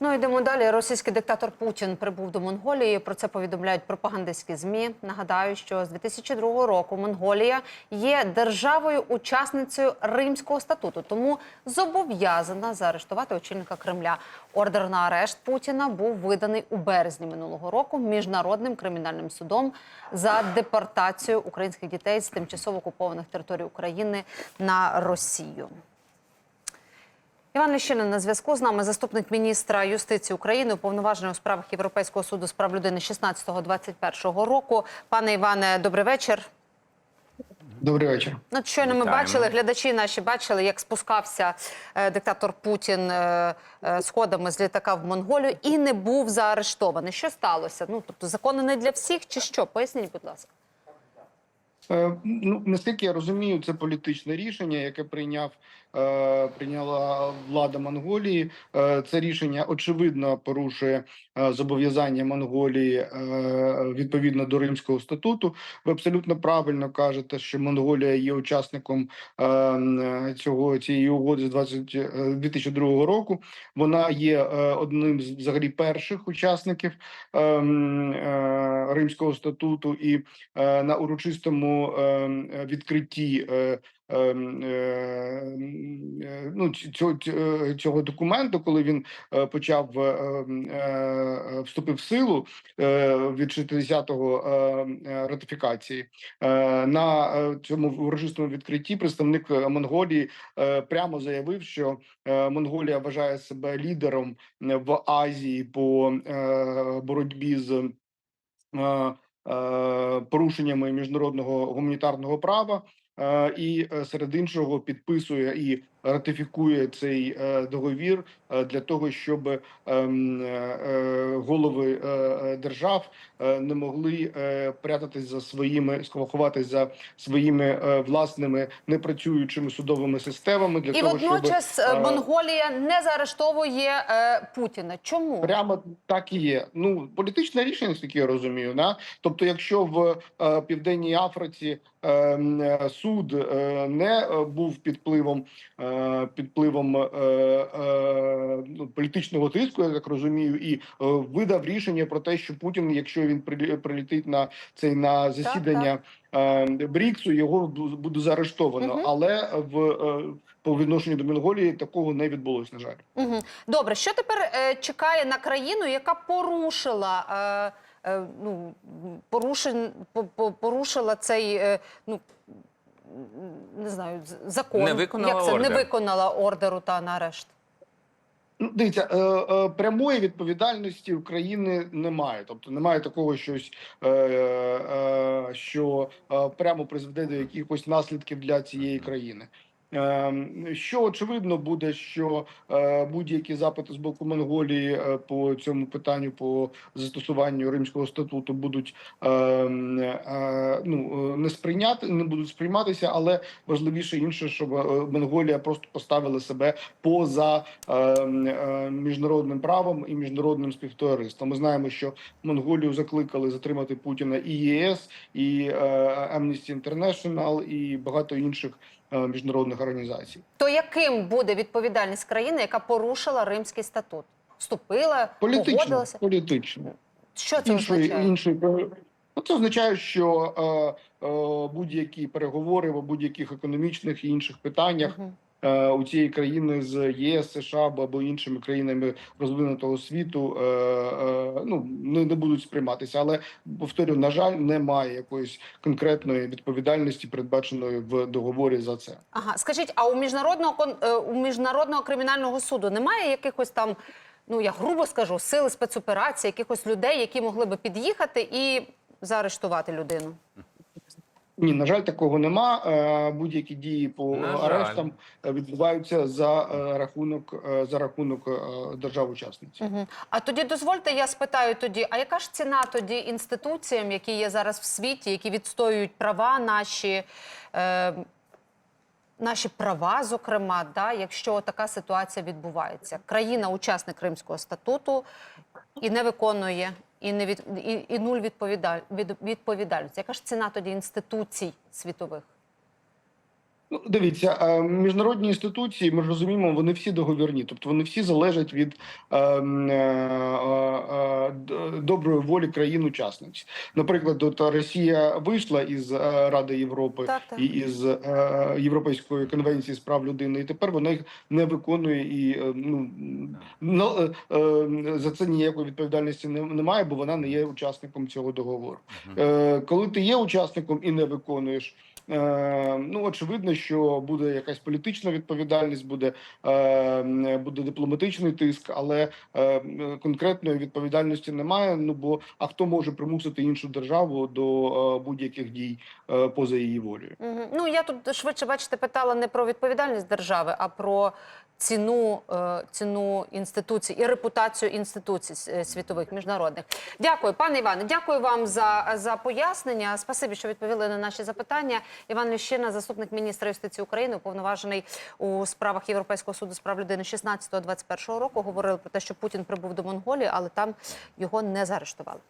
Ну йдемо далі. Російський диктатор Путін прибув до Монголії. Про це повідомляють пропагандистські змі. Нагадаю, що з 2002 року Монголія є державою-учасницею Римського статуту, тому зобов'язана заарештувати очільника Кремля. Ордер на арешт Путіна був виданий у березні минулого року міжнародним кримінальним судом за депортацію українських дітей з тимчасово окупованих територій України на Росію. Іван Ліщинин на зв'язку з нами, заступник міністра юстиції України, уповноважений у справах Європейського суду з прав людини 16-21 року. Пане Іване, добрий вечір. Добрий вечір. Ну, щойно ми Вітаємо. бачили, глядачі наші бачили, як спускався е, диктатор Путін е, е, сходами з літака в Монголію і не був заарештований. Що сталося? Ну тобто закони не для всіх, чи що? Поясніть, будь ласка. Е, ну наскільки я розумію, це політичне рішення, яке прийняв прийняла влада Монголії. Е, це рішення очевидно порушує е, зобов'язання Монголії е, відповідно до Римського статуту. Ви абсолютно правильно кажете, що Монголія є учасником е, цього цієї угоди з 20, е, 2002 року. Вона є е, одним з взагалі перших учасників е, е, Римського статуту і е, на урочистому е, відкритті е, е, е, е, ну, цього, цього документу, коли він е, почав е, е, вступив в силу е, від 60-го е, е, ратифікації. Е, На е, цьому урочистому відкритті представник е, Монголії е, прямо заявив, що е, Монголія вважає себе лідером е, в Азії по е, боротьбі з е, е, порушеннями міжнародного гуманітарного права. Е, І е, серед іншого підписує і ратифікує цей е, договір для того, щоб ем, голови держав не могли прятатись за своїми ховатись за своїми власними непрацюючими судовими системами для І того, водночас е, Монголія не заарештовує Путіна. Чому? Прямо так і є. Ну політичне рішення, наскільки я розумію. Да? Тобто, якщо в південній Африці е, м, е, суд е, не е, був під впливом е, під впливом ну, політичного тиску, я так розумію, і видав рішення про те, що Путін, якщо він прилі- прилетить на цей на засідання Бріксу, його бу- буде заарештовано, Мгм. але в по відношенню до Монголії такого не відбулось, на жаль. Угу. Добре, що тепер е, чекає на країну, яка порушила е, е, ну, порушен, по, по- порушила цей е, ну, не знаю, з- закон. Не виконала Як це? ордер. Не виконала ордеру та на арешт. Ну, дивіться, е, е, прямої відповідальності України немає. Тобто немає такого щось, е, е, що е, прямо призведе до якихось наслідків для цієї країни. Е, Що очевидно буде, що е, будь-які запити з боку Монголії е, по цьому питанню по застосуванню Римського статуту будуть е, е, ну не сприйняти, не будуть сприйматися, але важливіше інше, щоб Монголія просто поставила себе поза е, е, міжнародним правом і міжнародним співтовариством. Ми знаємо, що Монголію закликали затримати Путіна і ЄС, і Amnesty International, і багато інших е, міжнародних організацій. То яким буде відповідальність країни, яка порушила Римський статут? Вступила, Політично, погодилася? політично. Що це іншої означає? іншої це означає, що е, е, будь-які переговори в будь-яких економічних і інших питаннях Мгм. Е, у цієї країни з ЄС, США або іншими країнами розвинутого світу е, е, ну не, будуть сприйматися. Але повторю, на жаль, немає якоїсь конкретної відповідальності, передбаченої в договорі за це. Ага, скажіть, а у міжнародного у міжнародного кримінального суду немає якихось там, ну я грубо скажу, сили спецоперації, якихось людей, які могли би під'їхати і заарештувати людину? Ні, на жаль, такого нема. Е, Будь-які дії по На е, жаль. відбуваються за е, рахунок е, за рахунок держав-учасниці. Угу. А тоді дозвольте, я спитаю тоді: а яка ж ціна тоді інституціям, які є зараз в світі, які відстоюють права наші? Е, Наші права, зокрема, да, якщо така ситуація відбувається, країна учасник Римського статуту і не виконує, і не від і, і нуль відповідаль, від, відповідальності. Яка ж ціна тоді інституцій світових? Ну, дивіться, е, міжнародні інституції, ми ж розуміємо, вони всі договірні, тобто вони всі залежать від е, е, е, доброї волі країн-учасниць. Наприклад, от Росія вийшла із е, Ради Європи Так, так. і із е, Європейської конвенції з прав людини, і тепер вона їх не виконує і е, ну ну, е, е, за це ніякої відповідальності немає, бо вона не є учасником цього договору. Е, коли ти є учасником і не виконуєш. Е, ну очевидно, що буде якась політична відповідальність, буде, е, буде дипломатичний тиск, але е, конкретної відповідальності немає. Ну бо а хто може примусити іншу державу до будь-яких дій поза її волею? Ну я тут швидше бачите, питала не про відповідальність держави, а про ціну, ціну інституцій і репутацію інституцій світових міжнародних. Дякую, пане Іване. Дякую вам за, за пояснення. Спасибі, що відповіли на наші запитання. Іван Лющина, заступник міністра юстиції України, уповноважений у справах Європейського суду з прав людини 16-21 року, говорили про те, що Путін прибув до Монголії, але там його не заарештували.